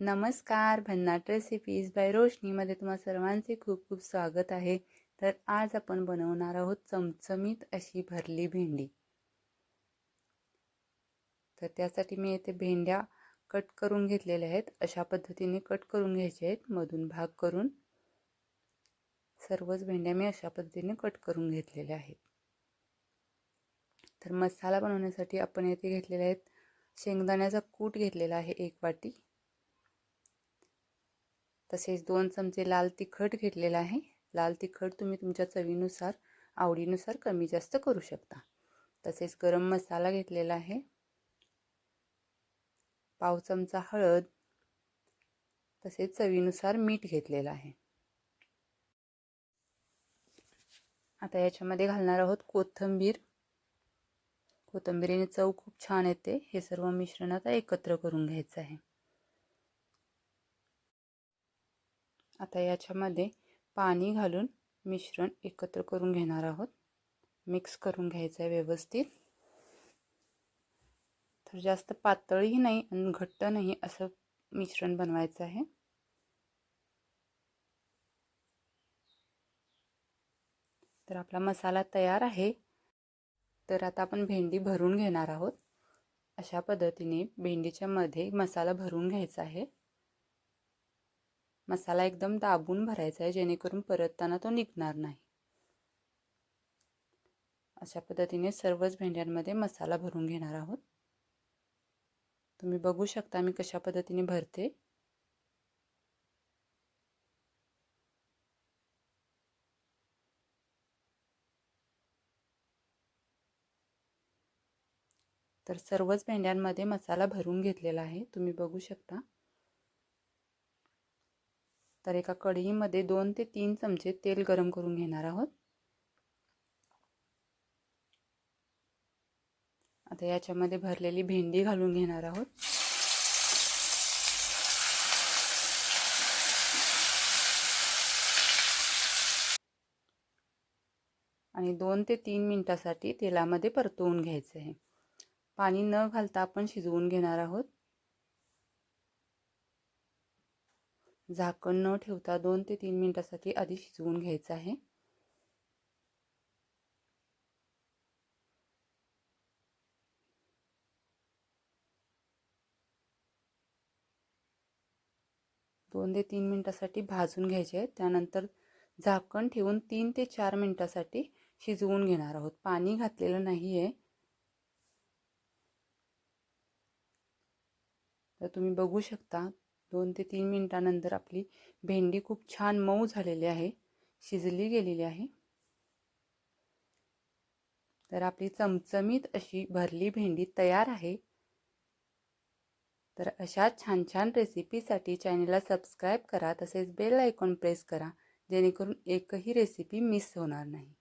नमस्कार भन्नाट recipes bye रोशनीमध्ये तुम्हा सर्वांचे खूप खूप स्वागत आहे. तर आज आपण बनवणार आहोत चमचमीत अशी भरली भेंडी. तर त्यासाठी मी येथे भेंड्या कट करून घेतलेल्या आहेत. अशा पद्धतीने कट करून घ्यायचे आहेत. मधून भाग करून सर्वच भेंड्या मी अशा पद्धतीने कट करून घेतलेल्या आहेत. तर मसाला बनवण्यासाठी आपण येथे घेतलेले आहेत शेंगदाण्याचा कूट घेतलेला आहे एक वाटी. तसेच दोन चमचे लाल तिखट घेतलेला आहे. लाल तिखट तुम्ही तुमच्या चवीनुसार आवडीनुसार कमी जास्त करू शकता. तसेच गरम मसाला घेतलेला आहे. पाव चमचा हळद. तसेच चवीनुसार मीठ घेतलेलं आहे. आता याच्यामध्ये घालणार आहोत कोथिंबीर. कोथिंबिरीने चव खूप छान येते. हे सर्व मिश्रण आता एकत्र करून घ्यायचं आहे. आता याच्यामध्ये पाणी घालून मिश्रण एकत्र करून घेणार आहोत. मिक्स करून घ्यायचं आहे व्यवस्थित. तर जास्त पातळही नाही आणि घट्ट नाही असं मिश्रण बनवायचं आहे. तर आपला मसाला तयार आहे. तर आता आपण भेंडी भरून घेणार आहोत. अशा पद्धतीने भेंडीच्या मध्ये मसाला भरून घ्यायचा आहे. मसाला एकदम दाबून भरायचा आहे जेणेकरून परतताना तो निघणार नाही. अशा पद्धतीने सर्वच भेंड्यांमध्ये मसाला भरून घेणार आहोत. तुम्ही बघू शकता मी कशा पद्धतीने भरते. तर सर्वच भेंड्यांमध्ये मसाला भरून घेतलेला आहे तुम्ही बघू शकता. तर एका कढईमध्ये दोन ते तीन चमचे तेल गरम करून घेणार आहोत. आता याच्यामध्ये भरलेली भेंडी घालून घेणार आहोत. आणि दोन ते तीन मिनटासाठी तेलामध्ये परतवून घ्यायचं आहे. पाणी न घालता आपण शिजवून घेणार आहोत. झाकण न ठेवता दोन ते तीन मिनटासाठी आधी शिजवून घ्यायचं आहे. दोन ते तीन मिनटासाठी भाजून घ्यायचे आहेत. त्यानंतर झाकण ठेवून तीन ते चार मिनटासाठी शिजवून घेणार आहोत. पाणी घातलेलं नाही आहे तर तुम्ही बघू शकता दोन ते तीन मिनटानंतर आपली भेंडी खूप छान मऊ झालेली आहे शिजली गेलेली आहे. तर आपली चमचमीत अशी भरली भेंडी तयार आहे. तर अशा छान छान रेसिपीसाठी चॅनलला सबस्क्राईब करा तसेच बेल आयकॉन प्रेस करा जेणेकरून एकही रेसिपी मिस होणार नाही.